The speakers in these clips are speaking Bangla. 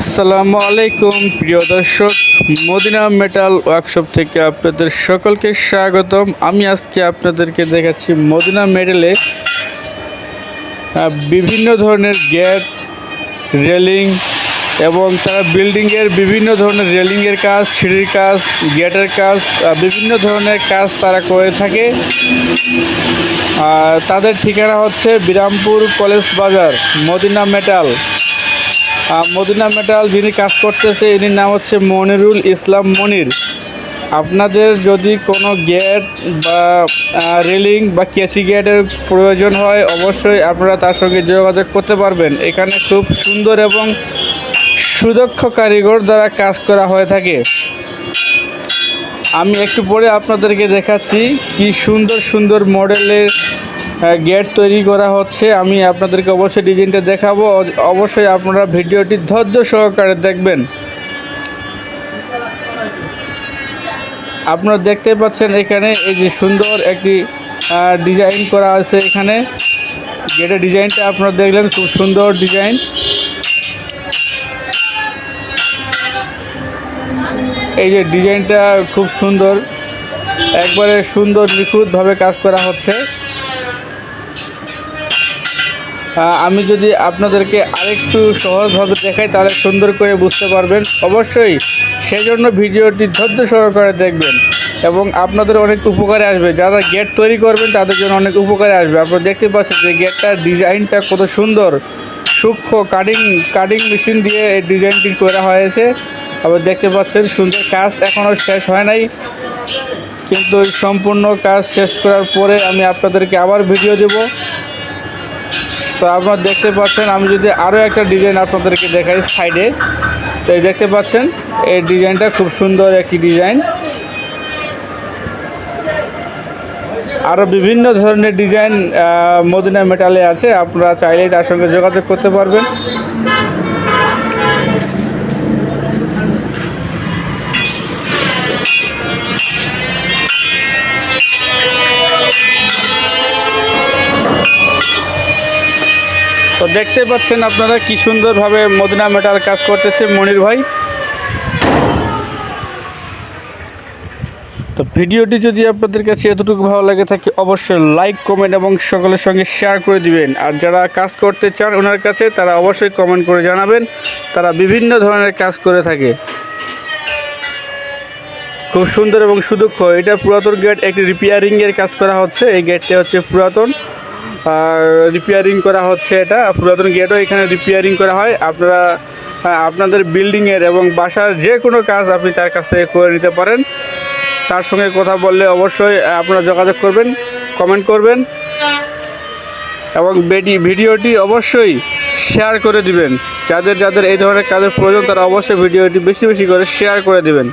আসসালামু আলাইকুম প্রিয় দর্শক। মদিনা মেটাল ওয়ার্কশপ থেকে আপনাদের সকলকে স্বাগতম। আমি আজকে আপনাদেরকে দেখাচ্ছি মদিনা মেটালে বিভিন্ন ধরনের গেট, রেলিং এবং তারা বিল্ডিংয়ের বিভিন্ন ধরনের রেলিংয়ের কাজ, সিঁড়ির কাজ, গেটের কাজ বিভিন্ন ধরনের কাজ তারা করে থাকে। তাদের ঠিকানা হচ্ছে বিরামপুর কলেজ বাজার, মদিনা মেটাল। মদিনা মেটাল যিনি কাজ করতেছে, ইনির নাম হচ্ছে মনিরুল ইসলাম মনির। আপনাদের যদি কোনো গেট বা রেলিং বা কেচি গেটের প্রয়োজন হয়, অবশ্যই আপনারা তার সঙ্গে যোগাযোগ করতে পারবেন। এখানে খুব সুন্দর এবং সুদক্ষ কারিগর দ্বারা কাজ করা হয়ে থাকে। আমি একটু পরে আপনাদেরকে দেখাচ্ছি কি সুন্দর সুন্দর মডেলের গেট তৈরি করা হচ্ছে। আমি আপনাদেরকে অবশ্যই ডিজাইনটা দেখাবো। অবশ্যই আপনারা ভিডিওটি ধৈর্য সহকারে দেখবেন। আপনারা দেখতে পাচ্ছেন এখানে এই যে সুন্দর একটি ডিজাইন করা আছে এখানে। গেটের ডিজাইনটা আপনারা দেখলেন, খুব সুন্দর ডিজাইন এই যে ডিজাইনটা খুব সুন্দর। একবারে সুন্দর নিখুঁতভাবে কাজ করা হচ্ছে। আমি যদি আপনাদেরকে আরেকটু সহজভাবে দেখাই, তাহলে সুন্দর করে বুঝতে পারবেন। অবশ্যই সেই জন্য ভিডিওটি ধৈর্য সহকারে দেখবেন এবং আপনাদের অনেক উপকারে আসবে। যারা গেট তৈরি করবেন, তাদের জন্য অনেক উপকারে আসবে। আপনারা দেখতে পাচ্ছেন যে গেটটার ডিজাইনটা কত সুন্দর। সূক্ষ্ম কাটিং কাটিং মেশিন দিয়ে এই ডিজাইনটি করা হয়েছে। আবার দেখতে পাচ্ছেন সুন্দর কাজ এখনও শেষ হয় নাই। কিন্তু সম্পূর্ণ কাজ শেষ করার পরে আমি আপনাদেরকে আবার ভিডিও দেবো। তো আপনার দেখতে পাচ্ছেন, আমি যদি আরও একটা ডিজাইন আপনাদেরকে দেখাই সাইডে তো এই দেখতে পাচ্ছেন, এই ডিজাইনটা খুব সুন্দর একটি ডিজাইন আরও বিভিন্ন ধরনের ডিজাইন মদিনা মেটালে আছে, আপনারা চাইলেই তার সঙ্গে যোগাযোগ করতে পারবেন। তো দেখতে পাচ্ছেন আপনারা কি সুন্দরভাবে মদিনা মেটাল কাজ করতেছে মনির ভাই। তো ভিডিওটি যদি আপনাদের কাছে এতটুকু ভালো লাগে থাকে, অবশ্যই লাইক কমেন্ট এবং সকলের সঙ্গে শেয়ার করে দিবেন। আর যারা কাজ করতে চান ওনার কাছে, তারা অবশ্যই কমেন্ট করে জানাবেন। তারা বিভিন্ন ধরনের কাজ করে থাকে। খুব সুন্দর এবং সুদক্ষ। এটা পুরাতন গেট একটি রিপেয়ারিংয়ের কাজ করা হচ্ছে। এই গেটটা হচ্ছে পুরাতন। রিপেয়ারিং করা হচ্ছে এটা। পুরাতন গেটও এখানে রিপেয়ারিং করা হয়। আপনারা আপনাদের বিল্ডিংয়ের এবং বাসার যে কোনো কাজ আপনি তার কাছ থেকে করে নিতে পারেন। তার সঙ্গে কথা বললে অবশ্যই আপনারা যোগাযোগ করবেন কমেন্ট করবেন এবং ভিডিওটি অবশ্যই শেয়ার করে দিবেন। যাদের যাদের এই ধরনের কাজের প্রয়োজন, তারা অবশ্যই ভিডিওটি বেশি বেশি করে শেয়ার করে দিবেন।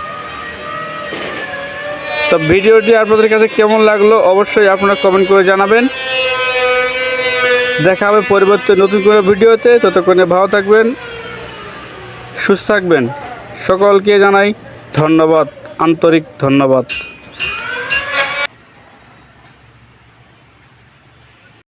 তো ভিডিওটি আপনাদের কাছে কেমন লাগল, অবশ্যই আপনারা কমেন্ট করে জানাবেন। দেখা হবে পরিবর্তে নতুন করে ভিডিওতে। ততক্ষণে ভালো থাকবেন, সুস্থ থাকবেন। সকলকে জানাই ধন্যবাদ, আন্তরিক ধন্যবাদ।